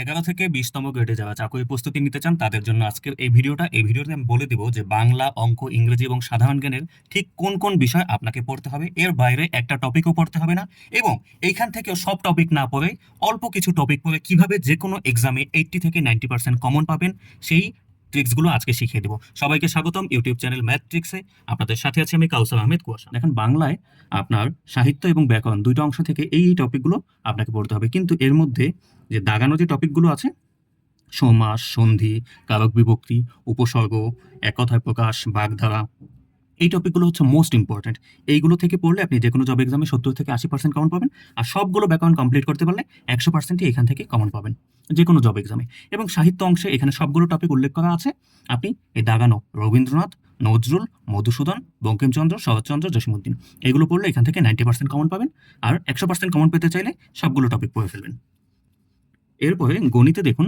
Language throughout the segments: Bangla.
এগারো থেকে বিশতম গ্রেডে যারা চাকরি প্রস্তুতি নিতে চান, তাদের জন্য আজকের এই ভিডিওটা। এই ভিডিওতে আমি বলে দেবো যে বাংলা, অঙ্ক, ইংরেজি এবং সাধারণ জ্ঞানের ঠিক কোন কোন বিষয় আপনাকে পড়তে হবে। এর বাইরে একটা টপিকও পড়তে হবে না এবং এইখান থেকে সব টপিক না পড়ে অল্প কিছু টপিক পড়ে কীভাবে যে কোনো এক্সামে এইট্টি থেকে নাইনটি পার্সেন্ট কমন পাবেন। সেই ট্রিক্সগুলো আজকে শিখিয়ে দেবো। সবাইকে স্বাগতম ইউটিউব চ্যানেল ম্যাথ ট্রিক্সে আপনাদের সাথে আছি আমি কাউসার আহমেদ কুয়াশা। এখন বাংলায় আপনার সাহিত্য এবং ব্যাকরণ দুইটা অংশ থেকে এই এই টপিকগুলো আপনাকে পড়তে হবে। কিন্তু এর মধ্যে যে দাগানো যে টপিকগুলো আছে, সমাস, সন্ধি কারক বিভক্তি, উপসর্গ এক কথায় প্রকাশ, বাগধারা এই টপিকগুলো হচ্ছে মোস্ট ইম্পর্ট্যান্ট এইগুলো থেকে পড়লে আপনি যে কোনো জব এক্সামে সত্তর থেকে আশি পার্সেন্ট কমন পাবেন, আর সবগুলো ব্যাকরণ কমপ্লিট করতে পারলে একশো পার্সেন্টই এখান থেকে কমন পাবেন যে কোনো জব এক্সামে এবং সাহিত্য অংশে এখানে সবগুলো টপিক উল্লেখ করা আছে। আপনি এই দাগানো, রবীন্দ্রনাথ, নজরুল, মধুসূদন, বঙ্কিমচন্দ্র, শরৎচন্দ্র জসীমুদ্দিন এগুলো পড়লে এখান থেকে নাইনটি পার্সেন্ট কমন পাবেন, আর একশো পার্সেন্ট কমন পেতে চাইলে সবগুলো টপিক পড়ে ফেলবেন। এরপরে গণিতে দেখুন,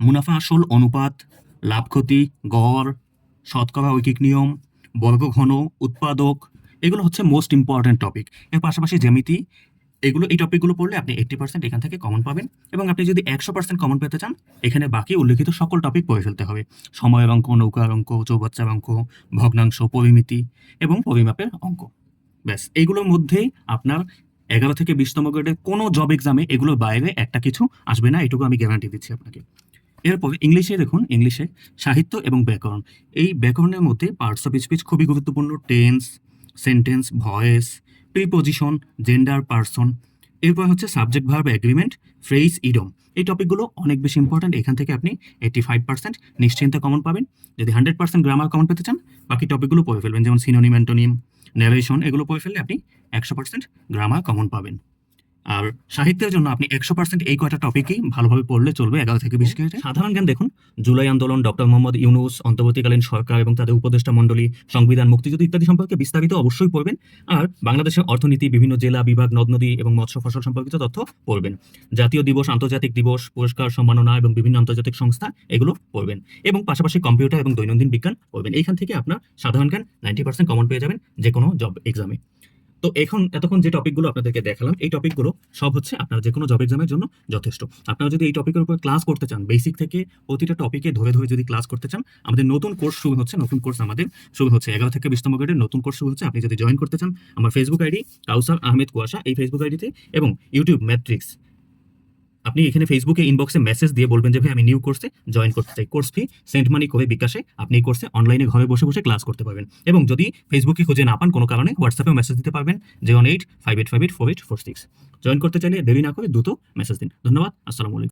মুনাফা, আসল অনুপাত, লাভ ক্ষতি, গড়, শতকরা ঐকিক নিয়ম বর্গ ঘন, উৎপাদক, এগুলো হচ্ছে মোস্ট ইম্পর্ট্যান্ট টপিক এর পাশাপাশি জ্যামিতি, এগুলো, এই টপিকগুলো পড়লে আপনি এইট্টি পার্সেন্ট এখান থেকে কমন পাবেন এবং আপনি যদি একশো পার্সেন্ট কমন পেতে চান, এখানে বাকি উল্লেখিত সকল টপিক পড়ে ফেলতে হবে। সময়ের অঙ্ক, নৌকার অঙ্ক, চৌবাচ্চার অঙ্ক, ভগ্নাংশ, পরিমিতি এবং পরিমাপের অঙ্ক। ব্যাস, এগুলোর মধ্যেই আপনার এগারো থেকে বিশতম গ্রেডের কোনো জব এক্সামে এগুলোর বাইরে একটা কিছু আসবে না, এটুকু আমি গ্যারান্টি দিচ্ছি আপনাকে। এরপর ইংলিশে দেখুন, ইংলিশে সাহিত্য এবং ব্যাকরণ। এই ব্যাকরণের মধ্যে পার্টস অফ স্পিচ খুবই গুরুত্বপূর্ণ। Tense sentence voice preposition gender person এরপর হচ্ছে subject verb agreement phrase idiom এই টপিকগুলো অনেক বেশি ইম্পর্ট্যান্ট এখান থেকে আপনি এইটি ফাইভ পার্সেন্ট নিশ্চিন্তে কমন পাবেন। যদি হান্ড্রেড পার্সেন্ট গ্রামার কমন পেতে চান, বাকি টপিকগুলো পড়ে ফেলবেন। যেমন সিনোনিম অ্যান্টোনিম ন্যারেশন এগুলো পড়ে ফেললে আপনি একশো পার্সেন্ট গ্রামার কমন পাবেন। আর সাহিত্যের জন্য আপনি একশো পার্সেন্ট এই কয়টা টপিকই ভালোভাবে পড়লে চলবে, এগারো থেকে বিশ কেটে সাধারণ জ্ঞান দেখুন, জুলাই আন্দোলন, ডক্টর মোহাম্মদ ইউনুস, অন্তর্বর্তীকালীন সরকার এবং তাদের উপদেষ্টা মণ্ডলী, সংবিধান, মুক্তিযুদ্ধ ইত্যাদি সম্পর্কে বিস্তারিত অবশ্যই পড়বেন। আর বাংলাদেশের অর্থনীতি, বিভিন্ন জেলা, বিভাগ, নদ, নদী এবং মৎস্য, ফসল সম্পর্কিত তথ্য পড়বেন। জাতীয় দিবস, আন্তর্জাতিক দিবস, পুরস্কার, সম্মাননা এবং বিভিন্ন আন্তর্জাতিক সংস্থা, এগুলো পড়বেন। এবং পাশাপাশি কম্পিউটার এবং দৈনন্দিন বিজ্ঞান পড়বেন। এইখান থেকে আপনার সাধারণ জ্ঞান নাইনটি পার্সেন্ট কমন পেয়ে যাবেন যে কোনো জব এক্সামে তো এখন এতক্ষণ যে টপিকগুলো আপনাদেরকে দেখালাম, এই টপিকগুলো সব হচ্ছে আপনার যে কোনো জব এক্সামের জন্য যথেষ্ট। আপনারা যদি এই টপিকের উপর ক্লাস করতে চান বেসিক থেকে প্রতিটা টপিকে ধরে ধরে যদি ক্লাস করতে চান, আমাদের নতুন কোর্স শুরু হচ্ছে, নতুন কোর্স আমাদের শুরু হচ্ছে এগারো থেকে বিশতম গ্রেডের নতুন কোর্স শুরু হচ্ছে। আপনি যদি জয়েন করতে চান, আমার ফেসবুক আইডি কাউসার আহমেদ কুয়াশা এই ফেসবুক আইডিতে এবং ইউটিউব ম্যাট্রিক্স আপনি এখানে ফেসবুকে ইনবক্সে মেসেজ দিয়ে বলবেন যে, ভাই, আমি নিউ কোর্সে জয়েন করতে চাই। কোর্স ফি সেন্ট মানি কবে বিকাশে আপনি এই কোর্সে অনলাইনে ঘরে বসে বসে ক্লাস করতে পারবেন। এবং যদি ফেসবুকে খুঁজে না পান, কোনো কারণে হোয়াটসঅ্যাপেও মেসেজ দিতে পারবেন। যে on eight five eight five eight four eight four six join করতে চাইলে দেরি না করে দ্রুত মেসেজ দিন। ধন্যবাদ। আসসালামু আলাইকুম।